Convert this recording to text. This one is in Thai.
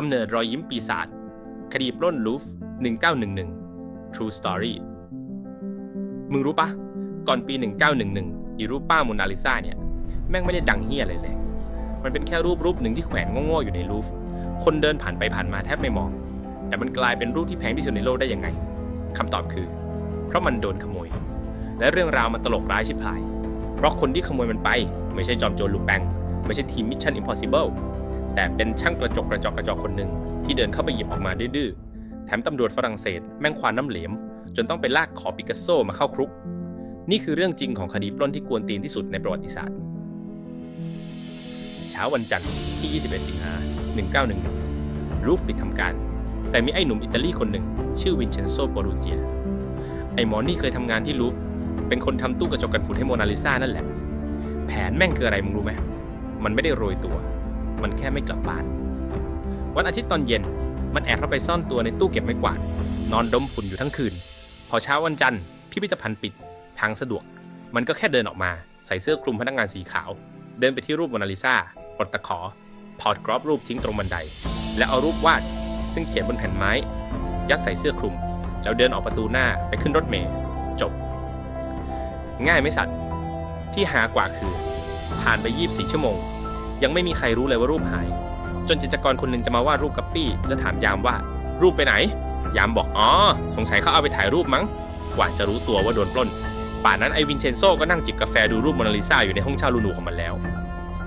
กำเนิดรอยยิ้มปีศาจคดีปล้นลูฟ 1911 True Story มึงรู้ปะ ก่อนปี 1911 อีรูปป้าโมนาลิซาเนี่ย แม่งไม่ได้ดังเฮียอะไรเลย มันเป็นแค่รูปรูปหนึ่งที่แขวนโง่ๆอยู่ในลูฟ คนเดินผ่านไปผ่านมาแทบไม่มอง แต่มันกลายเป็นรูปที่แพงที่สุดในโลกได้ยังไง คำตอบคือ เพราะมันโดนขโมย และเรื่องราวมันตลกร้ายชิบหาย เพราะคนที่ขโมยมันไป ไม่ใช่จอมโจรลูแปง ไม่ใช่ทีม Mission Impossible แต่เป็นช่างกระจกกระจอกกระจอกคนหนึ่งที่เดินเข้าไปหยิบออกมาดื้อๆแถมตำรวจฝรั่งเศสแม่งควานน้ำเหลวจนต้องไปลากขอปิกัสโซมาเข้าคุก นี่คือเรื่องจริงของคดีปล้นที่กวนตีนที่สุดในประวัติศาสตร์ เช้าวันจันทร์ที่ 21 สิงหา 1911ลูฟปิดทำการ แต่มีไอ้หนุ่มอิตาลีคนหนึ่ง ชื่อวินเชนโซโปรูเจีย ไอ้หมอนี่เคยทำงานที่ลูฟ เป็นคนทำตู้กระจกกันฝุ่นให้โมนาลิซานั่นแหละ แผนแม่งคืออะไรมึงรู้ไหม มันไม่ได้โรยตัว มันแค่ไม่กลับบ้าน วันอาทิตย์ตอนเย็น มันแอบเข้าไปซ่อนตัวในตู้เก็บไม้กวาด นอนดมฝุ่นอยู่ทั้งคืน พอเช้าวันจันทร์พิพิธภัณฑ์ปิด ทางสะดวก มันก็แค่เดินออกมาใส่เสื้อคลุมพนักงานสีขาว เดินไปที่รูปโมนาลิซาปลดตะขอถอดกรอบรูปทิ้งตรงบันได แล้วเอารูปวาด ซึ่งเขียนบนแผ่นไม้ ยัดใส่เสื้อคลุม แล้วเดินออกประตูหน้าไปขึ้นรถเมล์จบ ง่ายไหมสัตว์ ที่หากว่าคือ ผ่านไป 24 ชั่วโมง ยังไม่มีใครรู้เลยว่ารูปหาย จนจิตรกรคนหนึ่งจะมาวาดรูปกัปปี้ แล้วถามยามว่า รูปไปไหน ยามบอกอ๋อสงสัยเขาเอาไปถ่ายรูปมั้งกว่าจะรู้ตัวว่าโดนปล้น ป่านนั้นไอวินเชนโซก็นั่งจิบกาแฟดูรูปโมนาลิซาอยู่ในห้องเช่าหรูของมันแล้ว